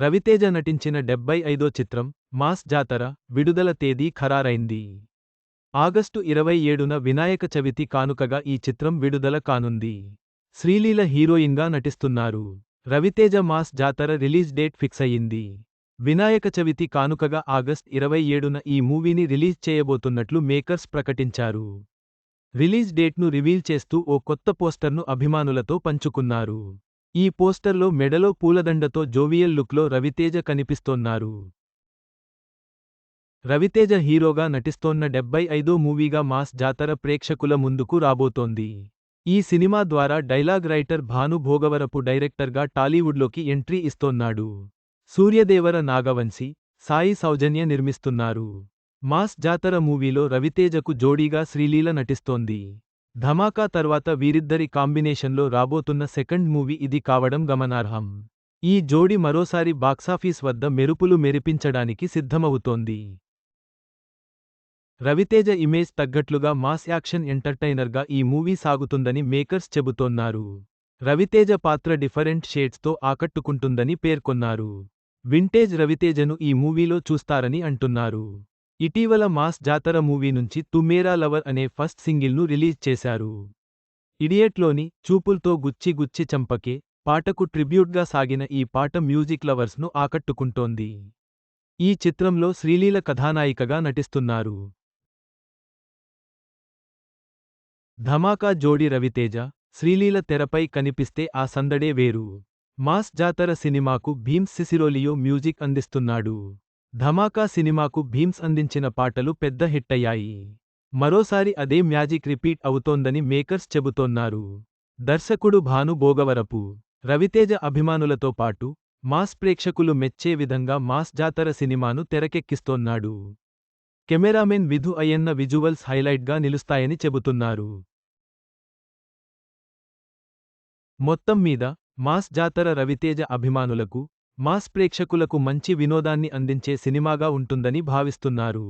రవితేజ నటించిన డెబ్బై ఐదో చిత్రం మాస్ జాతర విడుదల తేదీ ఖరారైంది. ఆగస్టు ఇరవై ఏడున వినాయక చవితి కానుకగా ఈ చిత్రం విడుదల కానుంది. శ్రీలీల హీరోయిన్గా నటిస్తున్నారు. Ravi Teja Mass Jathara release date fix అయ్యింది. వినాయక చవితి కానుకగా ఆగస్ట్ ఇరవై ఏడున ఈ మూవీని రిలీజ్ చేయబోతున్నట్లు మేకర్స్ ప్రకటించారు. రిలీజ్ డేట్ను రివీల్ చేస్తూ ఓ కొత్త పోస్టర్ను అభిమానులతో పంచుకున్నారు. ఈ పోస్టర్లో మెడలో పూలదండతో జోవియల్ లుక్లో రవితేజ కనిపిస్తోన్నారు. రవితేజ హీరోగా నటిస్తోన్న డెబ్బై ఐదో మూవీగా మాస్ జాతర ప్రేక్షకుల ముందుకు రాబోతోంది. ఈ సినిమా ద్వారా డైలాగ్ రైటర్ భాను భోగవరపు డైరెక్టర్గా టాలీవుడ్లోకి ఎంట్రీ ఇస్తోన్నాడు. సూర్యదేవర నాగవంశి సాయి సౌజన్య నిర్మిస్తున్నారు. మాస్ జాతర మూవీలో రవితేజకు జోడీగా శ్రీలీల నటిస్తోంది. ధమాకా తర్వాత వీరిద్దరి కాంబినేషన్లో రాబోతున్న సెకండ్ మూవీ ఇది కావడం గమనార్హం. ఈ జోడి మరోసారి బాక్సాఫీస్ వద్ద మెరుపులు మెరిపించడానికి సిద్ధమవుతోంది. రవితేజ ఇమేజ్ తగ్గట్లుగా మాస్ యాక్షన్ ఎంటర్టైనర్గా ఈ మూవీ సాగుతుందని మేకర్స్ చెబుతోన్నారు. రవితేజ పాత్ర డిఫరెంట్ షేడ్స్తో ఆకట్టుకుంటుందని పేర్కొన్నారు. వింటేజ్ రవితేజను ఈ మూవీలో చూస్తారని అంటున్నారు. ఇటీవల మాస్ జాతర మూవీ నుంచి తుమ్మేరా లవర్ అనే ఫస్ట్ సింగిల్ను రిలీజ్ చేశారు. ఇడియట్లోని చూపుల్తో గుచ్చి గుచ్చి చంపకే పాటకు ట్రిబ్యూట్గా సాగిన ఈ పాట మ్యూజిక్ లవర్స్ను ఆకట్టుకుంటోంది. ఈ చిత్రంలో శ్రీలీల కథానాయికగా నటిస్తున్నారు. ధమాకా జోడి రవితేజ శ్రీలీల తెరపై కనిపిస్తే ఆ సందడే వేరు. మాస్ జాతర సినిమాకు భీమ్ సిసిరోలియో మ్యూజిక్ అందిస్తున్నాడు. ధమాకా సినిమాకు భీమ్స్ అందించిన పాటలు పెద్ద హిట్టయ్యాయి. మరోసారి అదే మ్యాజిక్ రిపీట్ అవుతోందని మేకర్స్ చెబుతోన్నారు. దర్శకుడు భాను భోగవరపు రవితేజ అభిమానులతో పాటు మాస్ ప్రేక్షకులు మెచ్చే విధంగా మాస్ జాతర సినిమాను తెరకెక్కిస్తోన్నాడు. కెమెరామెన్ విధు అయ్యన్న విజువల్స్ హైలైట్గా నిలుస్తాయని చెబుతున్నారు. మొత్తం మీద మాస్ జాతర రవితేజ అభిమానులకు మాస్ ప్రేక్షకులకు మంచి వినోదాన్ని అందించే సినిమాగా ఉంటుందని భావిస్తున్నారు.